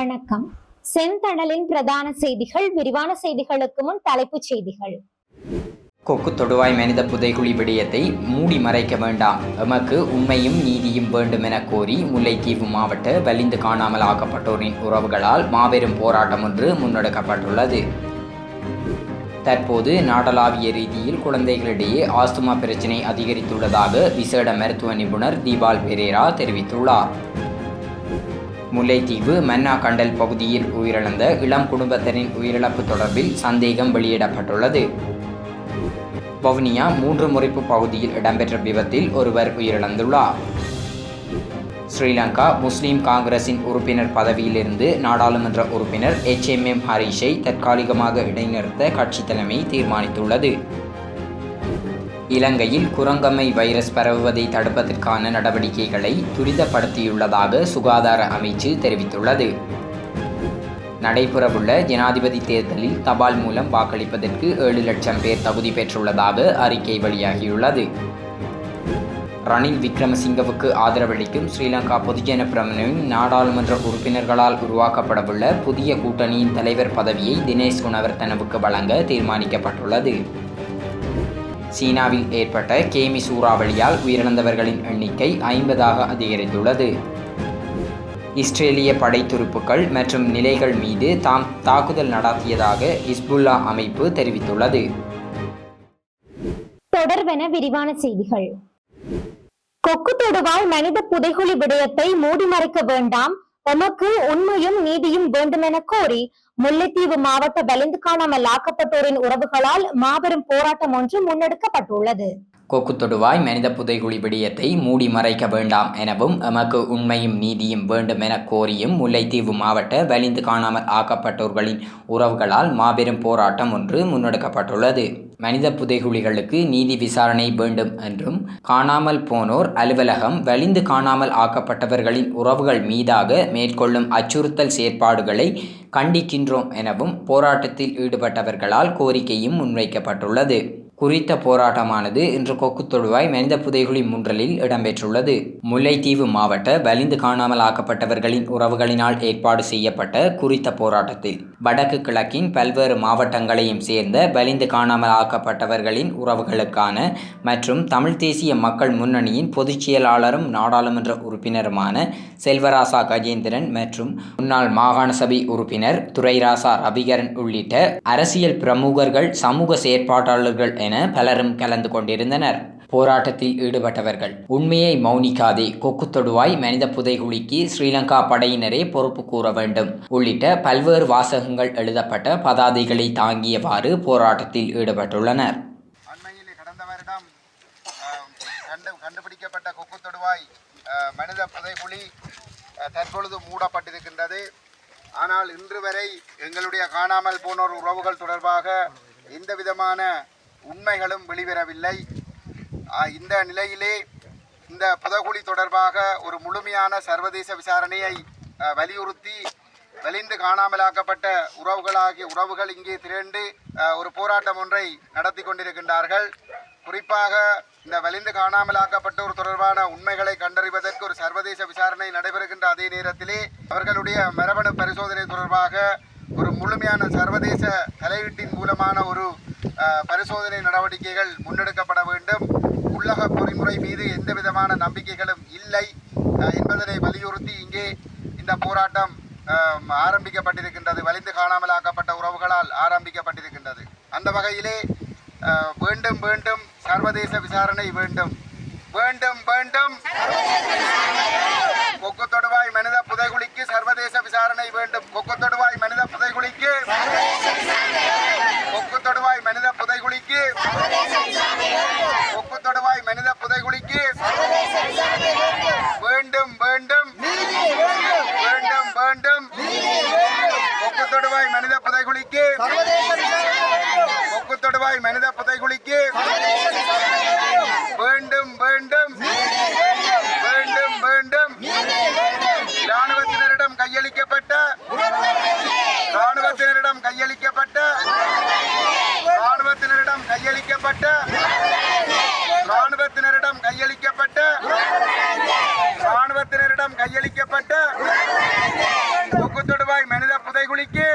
வணக்கம். செந்தணலின் பிரதான செய்திகள் விரிவான செய்திகளுக்கு முன் தலைப்புச் செய்திகள். கொக்கு தொடுவாய் மனித புதைகுழி விடயத்தை மூடி மறைக்க வேண்டாம். எமக்கு உண்மையும் நீதியும் வேண்டும் என கோரி முல்லைத்தீவு மாவட்ட வலிந்து காணாமல் ஆக்கப்பட்டோரின் உறவுகளால் மாபெரும் போராட்டம் ஒன்று முன்னெடுக்கப்பட்டுள்ளது. தற்போது நாடளாவிய ரீதியில் குழந்தைகளிடையே ஆஸ்துமா பிரச்சினை அதிகரித்துள்ளதாக விசேட மருத்துவ நிபுணர் தீபால் பெரேரா தெரிவித்துள்ளார். முல்லைத்தீவு மன்னா கண்டல் பகுதியில் உயிரிழந்த இளம் குடும்பத்தினரின் உயிரிழப்பு தொடர்பில் சந்தேகம் வெளியிடப்பட்டுள்ளது. வவுனியா மூன்று முறைப்பு பகுதியில் இடம்பெற்ற விபத்தில் ஒருவர் உயிரிழந்துள்ளார். ஸ்ரீலங்கா முஸ்லீம் காங்கிரசின் உறுப்பினர் பதவியிலிருந்து நாடாளுமன்ற உறுப்பினர் எச் எம் எம் ஹரீஷை தற்காலிகமாக இடைநிறுத்த கட்சி தலைமை தீர்மானித்துள்ளது. இலங்கையில் குரங்கம்மை வைரஸ் பரவுவதை தடுப்பதற்கான நடவடிக்கைகளை துரிதப்படுத்தியுள்ளதாக சுகாதார அமைச்சு தெரிவித்துள்ளது. நடைபெறவுள்ள ஜனாதிபதி தேர்தலில் தபால் மூலம் வாக்களிப்பதற்கு ஏழு லட்சம் பேர் தகுதி பெற்றுள்ளதாக அறிக்கை வெளியாகியுள்ளது. ரணில் விக்ரமசிங்கவுக்கு ஆதரவளிக்கும் ஸ்ரீலங்கா பொதுஜன பிரமுனின் நாடாளுமன்ற உறுப்பினர்களால் உருவாக்கப்படவுள்ள புதிய கூட்டணியின் தலைவர் பதவியை தினேஷ் குணவர்த்தனவுக்கு வழங்க தீர்மானிக்கப்பட்டுள்ளது. சீனாவில் ஏற்பட்ட கேமி சூறாவளியால் உயிரிழந்தவர்களின் எண்ணிக்கை ஐம்பதாக அதிகரித்துள்ளது இஸ்ரேலிய படைத்துருப்புக்கள் மற்றும் நிலைகள் மீது தாம் தாக்குதல் நடாத்தியதாக ஹிஸ்புல்லா அமைப்பு தெரிவித்துள்ளது. தொடர்வென விரிவான செய்திகள். கொக்கு தொடுவால் மனித புதைகுழி விடயத்தை மூடி மறைக்க வேண்டாம் தமக்கு உண்மையும் நீதியும் வேண்டுமென கோரி முல்லைத்தீவு மாவட்ட வலிந்து காணாமல் ஆக்கப்பட்டோரின் உறவுகளால் மாபெரும் போராட்டம் ஒன்று முன்னெடுக்கப்பட்டுள்ளது. கொக்கு தொடுவாய் மனித புதைகுழி விடயத்தை மூடி மறைக்க வேண்டாம் எனவும் எமக்கு உண்மையும் நீதியும் வேண்டும் என கோரியும் முல்லைத்தீவு மாவட்ட வலிந்து காணாமல் ஆக்கப்பட்டோர்களின் உறவுகளால் மாபெரும் போராட்டம் ஒன்று முன்னெடுக்கப்பட்டுள்ளது. மனித புதைகுழிகளுக்கு நீதி விசாரணை வேண்டும் என்றும் காணாமல் போனோர் அலுவலகம் வலிந்து காணாமல் ஆக்கப்பட்டவர்களின் உறவுகள் மீதாக மேற்கொள்ளும் அச்சுறுத்தல் செயற்பாடுகளை கண்டிக்கின்றோம் எனவும் போராட்டத்தில் ஈடுபட்டவர்களால் கோரிக்கையும் முன்வைக்கப்பட்டுள்ளது. குறித்த போராட்டமானது இன்று கொக்கு மனித புதைகுழி முன்றலில் இடம்பெற்றுள்ளது. முல்லைத்தீவு மாவட்ட வலிந்து காணாமல் ஆக்கப்பட்டவர்களின் உறவுகளினால் ஏற்பாடு செய்யப்பட்ட குறித்த போராட்டத்தில் வடக்கு கிழக்கின் பல்வேறு மாவட்டங்களையும் சேர்ந்த வலிந்து காணாமல் ஆக்கப்பட்டவர்களின் உறவுகளுக்கான மற்றும் தமிழ் தேசிய மக்கள் முன்னணியின் பொதுச் செயலாளரும் நாடாளுமன்ற உறுப்பினருமான செல்வராசா கஜேந்திரன் மற்றும் முன்னாள் மாகாண சபை உறுப்பினர் துரைராசா ரவிகரன் உள்ளிட்ட அரசியல் பிரமுகர்கள் சமூக செயற்பாட்டாளர்கள் என பலரும் கலந்து கொண்டிருந்தனர். போராட்டத்தில் ஈடுபட்டவர்கள் உண்மையை மௌனிக்காதே கொக்கு தொடுவாய் மனித புதைகுழிக்கு ஸ்ரீலங்கா படையினரே பொறுப்பு கூற வேண்டும். உள்ளிட்ட பல்வேறு வாசகங்கள் எழுதப்பட்ட பதாதைகளை தாங்கியவாறு போராட்டத்தில் ஈடுபட்டுள்ளனர். அண்மையில் கடந்த வருடம் கண்டுபிடிக்கப்பட்ட கொக்கு தொடுவாய் மனித புதைகுழி தற்பொழுது மூடப்பட்டிருக்கின்றது. ஆனால் இன்று வரை எங்களுடைய காணாமல் போனோர் உறவுகள் தொடர்பாக எந்த விதமான உண்மைகளும் வெளிவரவில்லை. இந்த நிலையிலே இந்த புதகுழி தொடர்பாக ஒரு முழுமையான சர்வதேச விசாரணையை வலியுறுத்தி வெளிந்து காணாமலாக்கப்பட்ட உறவுகளாகிய உறவுகள் இங்கே திரண்டு ஒரு போராட்டம் ஒன்றை நடத்தி கொண்டிருக்கின்றார்கள். குறிப்பாக இந்த வலிந்து காணாமலாக்கப்பட்டோர் தொடர்பான உண்மைகளை கண்டறிவதற்கு ஒரு சர்வதேச விசாரணை நடைபெறுகின்ற அதே நேரத்திலே அவர்களுடைய மரபணு பரிசோதனை தொடர்பாக ஒரு முழுமையான சர்வதேச தலையீட்டின் மூலமான ஒரு பரிசோதனை நடவடிக்கைகள் முன்னெடுக்கப்பட வேண்டும். உள்ளக பொறிமுறை மீது எந்த விதமான நம்பிக்கைகளும் இல்லை. என்பதனை வலியுறுத்தி இங்கே இந்த போராட்டம் ஆரம்பிக்கப்பட்டிருக்கின்றது. வலிந்து காணாமலாக்கப்பட்ட உறவுகளால் ஆரம்பிக்கப்பட்டிருக்கின்றது. அந்த வகையிலே வேண்டும் வேண்டும் சர்வதேச விசாரணை வேண்டும். வேண்டும் வேண்டும். கொக்கு தொடுவாய் மனித புதைகுழிக்கு சர்வதேச விசாரணை வேண்டும். கொக்கு தொடுவாய் மனித புதைகுழிக்கு கொக்கு தொடுவாய் மனித புதைகுழிக்கு உப்பு தொடுவாய் மனித புதைகுழிக்கு வேண்டும் வேண்டும். வேண்டும் வேண்டும். கொக்கு தொடுவாய் மனித புதைகுழிக்கு கொக்கு தொடுவாய் மனித புதைகுழிக்கு வேண்டும் வேண்டும். வேண்டும் வேண்டும். இராணுவத்தினரிடம் கையளிக்கப்பட்ட ராணுவத்தினரிடம் கையளிக்கப்பட்ட ராணுவத்தினரிடம் கையளிக்கப்பட்ட ராணுவத்தினரிடம் கையளிக்கப்பட்ட ராணுவத்தினரிடம் கையளிக்கப்பட்ட முக்குத்தொடுவாய் மனித புதைகுலிக்கு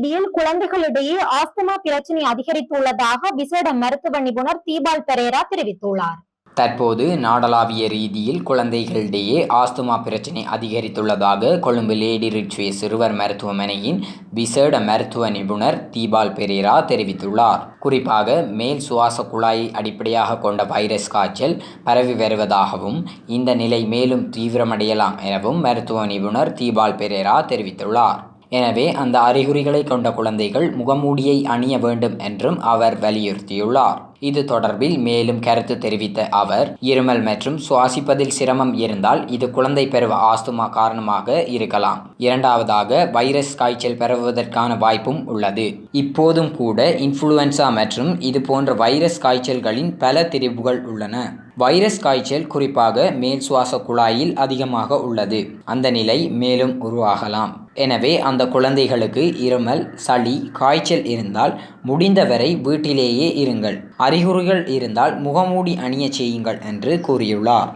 ரீதியில் குழந்தைகளிடையே ஆஸ்துமா பிரச்சனை அதிகரித்துள்ளதாக விசேட மருத்துவ நிபுணர் தீபால் பெரேரா தெரிவித்துள்ளார். தற்போது நாடளாவிய ரீதியில் குழந்தைகளிடையே ஆஸ்துமா பிரச்சினை அதிகரித்துள்ளதாக கொழும்பு லேடி ரிட்வே சிறுவர் மருத்துவமனையின் விசேட மருத்துவ நிபுணர் தீபால் பெரேரா தெரிவித்துள்ளார். குறிப்பாக மேல் சுவாச குழாயை அடிப்படையாக கொண்ட வைரஸ் காய்ச்சல் பரவி வருவதாகவும் இந்த நிலை மேலும் தீவிரமடையலாம் எனவும் மருத்துவ நிபுணர் தீபால் பெரேரா தெரிவித்துள்ளார். எனவே அந்த அறிகுறிகளை கொண்ட குழந்தைகள் முகமூடியை அணிய வேண்டும் என்றும் அவர் வலியுறுத்தியுள்ளார். இது தொடர்பில் மேலும் கருத்து தெரிவித்த அவர் இருமல் மற்றும் சுவாசிப்பதில் சிரமம் இருந்தால் இது குழந்தை பருவ ஆஸ்துமா காரணமாக இருக்கலாம். இரண்டாவதாக வைரஸ் காய்ச்சல் பரவுவதற்கான வாய்ப்பும் உள்ளது. இப்போதும் கூட இன்ஃப்ளூயன்சா மற்றும் இது போன்ற வைரஸ் காய்ச்சல்களின் பல திரிவுகள் உள்ளன. வைரஸ் காய்ச்சல் குறிப்பாக மேல் சுவாச குழாயில் அதிகமாக உள்ளது. அந்த நிலை மேலும் உருவாகலாம். எனவே அந்த குழந்தைகளுக்கு இருமல் சளி காய்ச்சல் இருந்தால் முடிந்தவரை வீட்டிலேயே இருங்கள். அறிகுறிகள் இருந்தால் முகமூடி அணிய செய்யுங்கள் என்று கூறியுள்ளார்.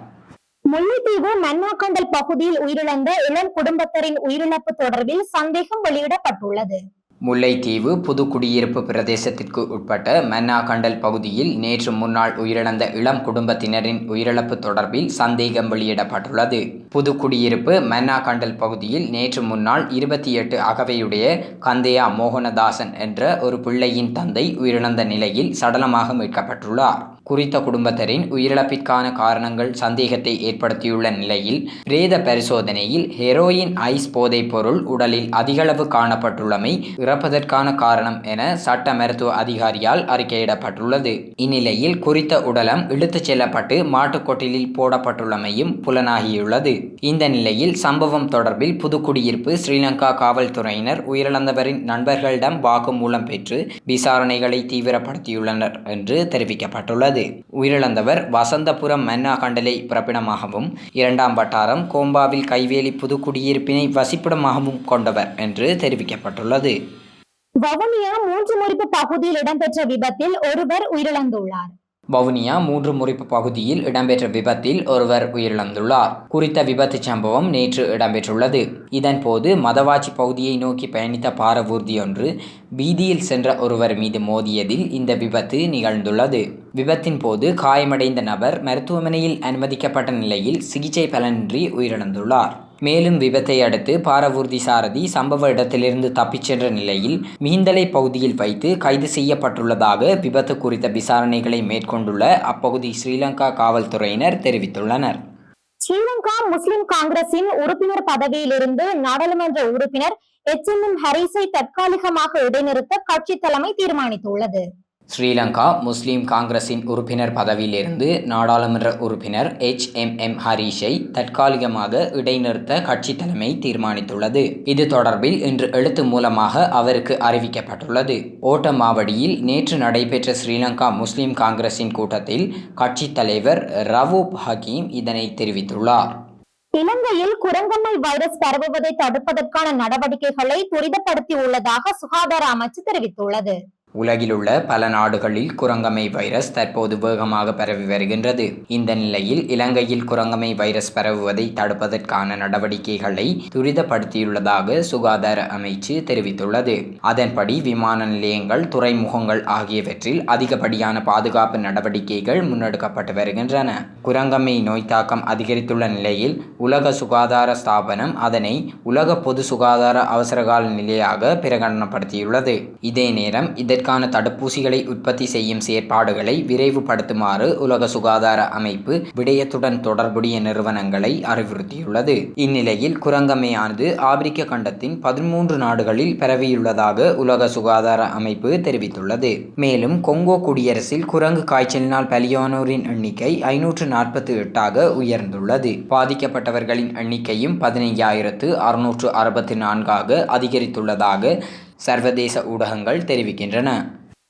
முல்லைத்தீவு மன்னாக்கண்டல் பகுதியில் உயிரிழந்த இளம் குடும்பத்தரின் உயிரிழப்பு தொடர்பில் சந்தேகம் வெளியிடப்பட்டுள்ளது. முல்லைத்தீவு புதுக்குடியிருப்பு பிரதேசத்திற்கு உட்பட்ட மன்னாகண்டல் பகுதியில் நேற்று முன்னாள் உயிரிழந்த இளம் குடும்பத்தினரின் உயிரிழப்பு தொடர்பில் சந்தேகம் வெளியிடப்பட்டுள்ளது. புதுக்குடியிருப்பு மன்னாகண்டல் பகுதியில் நேற்று முன்னாள் இருபத்தி எட்டு அகவையுடைய கந்தையா மோகனதாசன் என்ற ஒரு பிள்ளையின் தந்தை உயிரிழந்த நிலையில் சடலமாக மீட்கப்பட்டுள்ளார். குறித்த குடும்பத்தரின் உயிரிழப்பிற்கான காரணங்கள் சந்தேகத்தை ஏற்படுத்தியுள்ள நிலையில் பிரேத பரிசோதனையில் ஹெரோயின் ஐஸ் போதைப் பொருள் உடலில் அதிகளவு காணப்பட்டுள்ளமை இறப்பதற்கான காரணம் என சட்ட மருத்துவ அதிகாரியால் அறிக்கையிடப்பட்டுள்ளது. இந்நிலையில் குறித்த உடலம் இழுத்துச் செல்லப்பட்டு மாட்டுக்கொட்டிலில் போடப்பட்டுள்ளமையும் புலனாகியுள்ளது. இந்த நிலையில் சம்பவம் தொடர்பில் புதுக்குடியிருப்பு ஸ்ரீலங்கா காவல்துறையினர் உயிரிழந்தவரின் நண்பர்களிடம் வாக்குமூலம் பெற்று விசாரணைகளை தீவிரப்படுத்தியுள்ளனர் என்று தெரிவிக்கப்பட்டுள்ளது. உயிரிழந்தவர் வசந்தபுரம் மன்னாகண்டலை பிறப்பிடமாகவும் இரண்டாம் வட்டாரம் கோம்பாவில் கைவேலி புதுக்குடியிருப்பினை வசிப்பிடமாகவும் கொண்டவர் என்று தெரிவிக்கப்பட்டுள்ளது. வவுனியா மூன்று முறிப்பு பகுதியில் இடம்பெற்ற விபத்தில் ஒருவர் உயிரிழந்துள்ளார். வவுனியா மூன்று முறிப்பு பகுதியில் இடம்பெற்ற விபத்தில் ஒருவர் உயிரிழந்துள்ளார். குறித்த விபத்து சம்பவம் நேற்று இடம்பெற்றுள்ளது. இதன்போது மதவாச்சி பகுதியை நோக்கி பயணித்த பாரவூர்தியொன்று வீதியில் சென்ற ஒருவர் மீது மோதியதில் இந்த விபத்து நிகழ்ந்துள்ளது. விபத்தின் போது காயமடைந்த நபர் மருத்துவமனையில் அனுமதிக்கப்பட்ட நிலையில் சிகிச்சை பலனின்றி உயிரிழந்துள்ளார். மேலும் விபத்தை அடுத்து பாரவூர்தி சாரதி சம்பவ இடத்திலிருந்து தப்பிச் சென்ற நிலையில் மீந்தலை பகுதியில் வைத்து கைது செய்யப்பட்டுள்ளதாக விபத்து குறித்த விசாரணைகளை மேற்கொண்டுள்ள அப்பகுதி ஸ்ரீலங்கா காவல்துறையினர் தெரிவித்துள்ளனர். ஸ்ரீலங்கா முஸ்லிம் காங்கிரசின் உறுப்பினர் பதவியிலிருந்து நாடாளுமன்ற உறுப்பினர் எச் எம் எம் ஹரிஸை தற்காலிகமாக இடைநிறுத்த கட்சி தலைமை தீர்மானித்துள்ளது. ஸ்ரீலங்கா முஸ்லிம் காங்கிரசின் உறுப்பினர் பதவியிலிருந்து நாடாளுமன்ற உறுப்பினர் எச். எம். எம். ஹரீஷை தற்காலிகமாக இடைநிறுத்த கட்சி தலைமை தீர்மானித்துள்ளது. இது தொடர்பில் இன்று எழுத்து மூலமாக அவருக்கு அறிவிக்கப்பட்டுள்ளது. ஓட்ட மாவடியில் நேற்று நடைபெற்ற ஸ்ரீலங்கா முஸ்லிம் காங்கிரஸின் கூட்டத்தில் கட்சித் தலைவர் ரவூப் ஹக்கீம் இதனை தெரிவித்துள்ளார். இலங்கையில் குரங்கம்மை வைரஸ் பரவுவதை தடுப்பதற்கான நடவடிக்கைகளை துரிதப்படுத்தியுள்ளதாக சுகாதார அமைச்சு தெரிவித்துள்ளது. உலகிலுள்ள பல நாடுகளில் குரங்கமை வைரஸ் தற்போது வேகமாக பரவி வருகின்றது. இந்த நிலையில் இலங்கையில் குரங்கமை வைரஸ் பரவுவதை தடுப்பதற்கான நடவடிக்கைகளை துரிதப்படுத்தியுள்ளதாக சுகாதார அமைச்சு தெரிவித்துள்ளது. அதன்படி விமான நிலையங்கள் துறைமுகங்கள் ஆகியவற்றில் அதிகப்படியான பாதுகாப்பு நடவடிக்கைகள் முன்னெடுக்கப்பட்டு வருகின்றன. குரங்கமை நோய் தாக்கம் அதிகரித்துள்ள நிலையில் உலக சுகாதார ஸ்தாபனம் அதனை உலக பொது சுகாதார அவசரகால நிலையாக பிரகடனப்படுத்தியுள்ளது. இதே நேரம் இதற்கு இதற்கான தடுப்பூசிகளை உற்பத்தி செய்யும் செயற்பாடுகளை விரைவுபடுத்துமாறு உலக சுகாதார அமைப்பு விடயத்துடன் தொடர்புடைய நிறுவனங்களை அறிவுறுத்தியுள்ளது. இந்நிலையில் குரங்கம்மையானது ஆப்பிரிக்க கண்டத்தின் பதிமூன்று நாடுகளில் பரவியுள்ளதாக உலக சுகாதார அமைப்பு தெரிவித்துள்ளது. மேலும் கொங்கோ குடியரசில் குரங்கு காய்ச்சலினால் பலியானோரின் எண்ணிக்கை ஐநூற்று நாற்பத்தி எட்டாக உயர்ந்துள்ளது. பாதிக்கப்பட்டவர்களின் எண்ணிக்கையும் பதினைஞ்சாயிரத்து அறுநூற்று அறுபத்தி நான்காக அதிகரித்துள்ளதாக சர்வதேச ஊடகங்கள் தெரிவிக்கின்றன.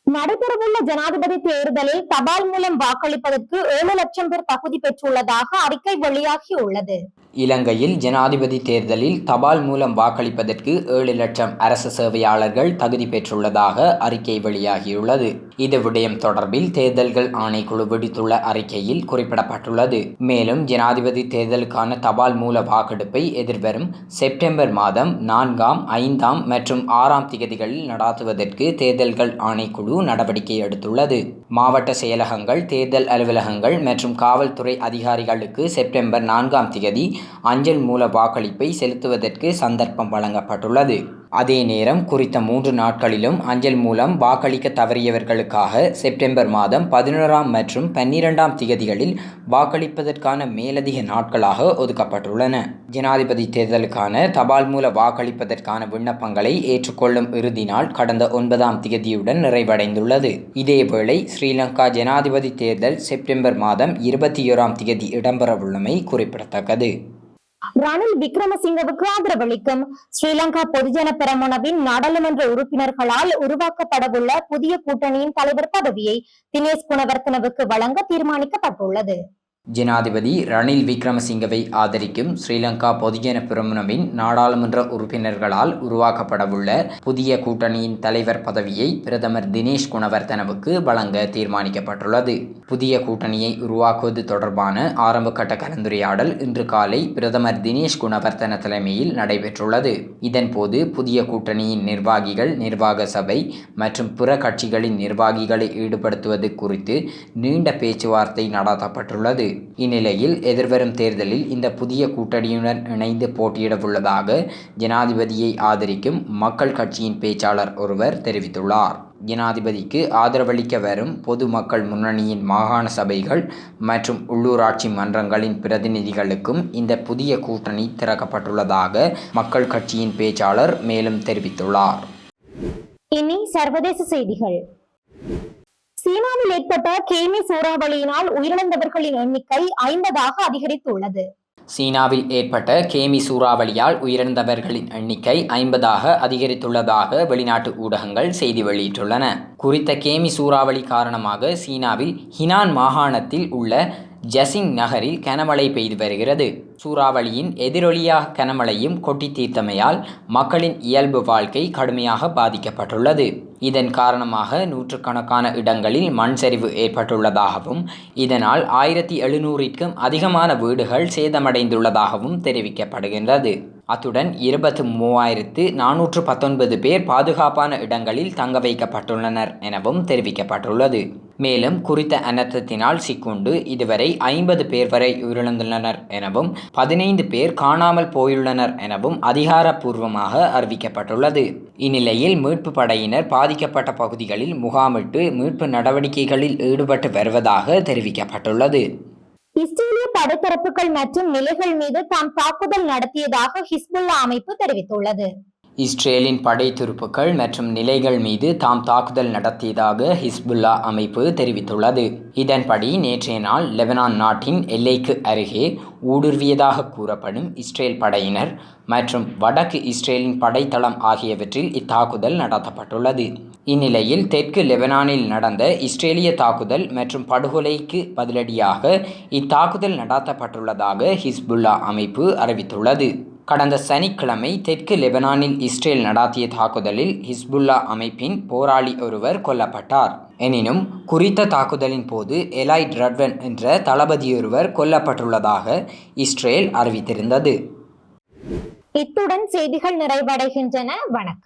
நடைபெறவுள்ள ஜனாதிபதி தேர்தலில் தபால் மூலம் வாக்களிப்பதற்கு ஏழு லட்சம் பேர் தகுதி பெற்றுள்ளதாக அறிக்கை வெளியாகியுள்ளது இலங்கையில் ஜனாதிபதி தேர்தலில் தபால் மூலம் வாக்களிப்பதற்கு ஏழு லட்சம் அரசு சேவையாளர்கள் தகுதி பெற்றுள்ளதாக அறிக்கை வெளியாகியுள்ளது. இது விடயம் தொடர்பில் தேர்தல்கள் ஆணைக்குழு விடுத்துள்ள அறிக்கையில் குறிப்பிடப்பட்டுள்ளது. மேலும் ஜனாதிபதி தேர்தலுக்கான தபால் மூல வாக்கெடுப்பை எதிர்வரும் செப்டம்பர் மாதம் நான்காம் ஐந்தாம் மற்றும் ஆறாம் திகதிகளில் நடாத்துவதற்கு தேர்தல்கள் ஆணைக்குழு நடவடிக்கை எடுத்துள்ளது. மாவட்ட செயலகங்கள் தேர்தல் அலுவலகங்கள் மற்றும் காவல்துறை அதிகாரிகளுக்கு செப்டம்பர் நான்காம் தேதி அஞ்சல் மூல வாக்களிப்பை செலுத்துவதற்கு சந்தர்ப்பம் வழங்கப்பட்டுள்ளது. அதே நேரம் குறித்த மூன்று நாட்களிலும் அஞ்சல் மூலம் வாக்களிக்க தவறியவர்களுக்காக செப்டம்பர் மாதம் பதினோராம் மற்றும் பன்னிரெண்டாம் திகதிகளில் வாக்களிப்பதற்கான மேலதிக நாட்களாக ஒதுக்கப்பட்டுள்ளன. ஜனாதிபதி தேர்தலுக்கான தபால் மூல வாக்களிப்பதற்கான விண்ணப்பங்களை ஏற்றுக்கொள்ளும் இறுதி நாள் கடந்த ஒன்பதாம் திகதியுடன் நிறைவடைந்துள்ளது. இதேவேளை ஸ்ரீலங்கா ஜனாதிபதி தேர்தல் செப்டம்பர் மாதம் இருபத்தி ஓராம் திகதி இடம்பெறவுள்ளமை குறிப்பிடத்தக்கது. ரணில் விக்ரமசிங்கவுக்கு ஆதரவளிக்கும். ஸ்ரீலங்கா பொதுஜன பெரமுனவின் நாடாளுமன்ற உறுப்பினர்களால் உருவாக்கப்படவுள்ள புதிய கூட்டணியின் தலைவர் பதவியை தினேஷ் குணவர்த்தனவுக்கு வழங்க தீர்மானிக்கப்பட்டுள்ளது. ஜனாதிபதி ரணில் விக்ரமசிங்கவை ஆதரிக்கும் ஸ்ரீலங்கா பொதுஜன பிரமுனவின் நாடாளுமன்ற உறுப்பினர்களால் உருவாக்கப்படவுள்ள புதிய கூட்டணியின் தலைவர் பதவியை பிரதமர் தினேஷ் குணவர்த்தனவுக்கு வழங்க தீர்மானிக்கப்பட்டுள்ளது. புதிய கூட்டணியை உருவாக்குவது தொடர்பான ஆரம்பகட்ட கலந்துரையாடல் இன்று காலை பிரதமர் தினேஷ் குணவர்த்தன தலைமையில் நடைபெற்றுள்ளது. இதன்போது புதிய கூட்டணியின் நிர்வாகிகள் நிர்வாக சபை மற்றும் பிற கட்சிகளின் நிர்வாகிகளை ஈடுபடுத்துவது குறித்து நீண்ட பேச்சுவார்த்தை நடாத்தப்பட்டுள்ளது. இந்நிலையில் எதிர்வரும் தேர்தலில் இந்த புதிய கூட்டணியுடன் இணைந்து போட்டியிடவுள்ளதாக ஜனாதிபதியை ஆதரிக்கும் மக்கள் கட்சியின் பேச்சாளர் ஒருவர் தெரிவித்துள்ளார். ஜனாதிபதிக்கு ஆதரவளிக்க வரும் பொது மக்கள் முன்னணியின் மாகாண சபைகள் மற்றும் உள்ளூராட்சி மன்றங்களின் பிரதிநிதிகளுக்கும் இந்த புதிய கூட்டணி திறக்கப்பட்டுள்ளதாக மக்கள் கட்சியின் பேச்சாளர் மேலும் தெரிவித்துள்ளார். இனி சர்வதேச செய்திகள். சீனாவில் ஏற்பட்ட கேமி சூறாவளியினால் உயிரிழந்தவர்களின் எண்ணிக்கை ஐம்பதாக அதிகரித்துள்ளது. சீனாவில் ஏற்பட்ட கேமி சூறாவளியால் உயிரிழந்தவர்களின் எண்ணிக்கை ஐம்பதாக அதிகரித்துள்ளதாக வெளிநாட்டு ஊடகங்கள் செய்தி வெளியிட்டுள்ளன. குறித்த கேமி சூறாவளி காரணமாக சீனாவில் ஹினான் மாகாணத்தில் உள்ள ஜசிங் நகரில் கனமழை பெய்து வருகிறது. சூறாவளியின் எதிரொலியாக கனமழையும் கொட்டி தீர்த்தமையால் மக்களின் இயல்பு வாழ்க்கை கடுமையாக பாதிக்கப்பட்டுள்ளது. இதன் காரணமாக நூற்றுக்கணக்கான இடங்களில் மண் சரிவு ஏற்பட்டுள்ளதாகவும் இதனால் ஆயிரத்தி எழுநூறிற்கும் அதிகமான வீடுகள் சேதமடைந்துள்ளதாகவும் தெரிவிக்கப்படுகின்றது. அத்துடன் இருபத்து மூவாயிரத்து நானூற்று பத்தொன்பது பேர் பாதுகாப்பான இடங்களில் தங்க வைக்கப்பட்டுள்ளனர் எனவும் தெரிவிக்கப்பட்டுள்ளது. மேலும் குறித்த அனர்த்தத்தினால் சிக்குண்டு இதுவரை ஐம்பது பேர் வரை உயிரிழந்துள்ளனர் எனவும் பதினைந்து பேர் காணாமல் போயுள்ளனர் எனவும் அதிகாரப்பூர்வமாக அறிவிக்கப்பட்டுள்ளது. இந்நிலையில் மீட்பு படையினர் பாதிக்கப்பட்ட பகுதிகளில் முகாமிட்டு மீட்பு நடவடிக்கைகளில் ஈடுபட்டு வருவதாக தெரிவிக்கப்பட்டுள்ளது. இஸ்ரேலிய படைத்தரப்புகள் மற்றும் நிலைகள் மீது தாம் தாக்குதல் நடத்தியதாக ஹிஸ்புல்லா அமைப்பு தெரிவித்துள்ளது. இஸ்ரேலின் படை துருப்புக்கள் மற்றும் நிலைகள் மீது தாம் தாக்குதல் நடத்தியதாக ஹிஸ்புல்லா அமைப்பு தெரிவித்துள்ளது. இதன்படி நேற்றைய நாள் லெபனான் நாட்டின் எல்லைக்கு அருகே ஊடுருவியதாக கூறப்படும் இஸ்ரேல் படையினர் மற்றும் வடக்கு இஸ்ரேலின் படைத்தளம் ஆகியவற்றில் இத்தாக்குதல் நடத்தப்பட்டுள்ளது. இந்நிலையில் தெற்கு லெபனானில் நடந்த இஸ்ரேலிய தாக்குதல் மற்றும் படுகொலைக்கு பதிலடியாக இத்தாக்குதல் நடத்தப்பட்டுள்ளதாக ஹிஸ்புல்லா அமைப்பு அறிவித்துள்ளது. கடந்த சனிக்கிழமை தெற்கு லெபனானில் இஸ்ரேல் நடாத்திய தாக்குதலில் ஹிஸ்புல்லா அமைப்பின் போராளி ஒருவர் கொல்லப்பட்டார். எனினும் குறித்த தாக்குதலின் போது எலாய்ட் ரட்வன் என்ற தளபதியொருவர் கொல்லப்பட்டுள்ளதாக இஸ்ரேல் அறிவித்திருந்தது. இத்துடன் செய்திகள் நிறைவடைகின்றன. வணக்கம்.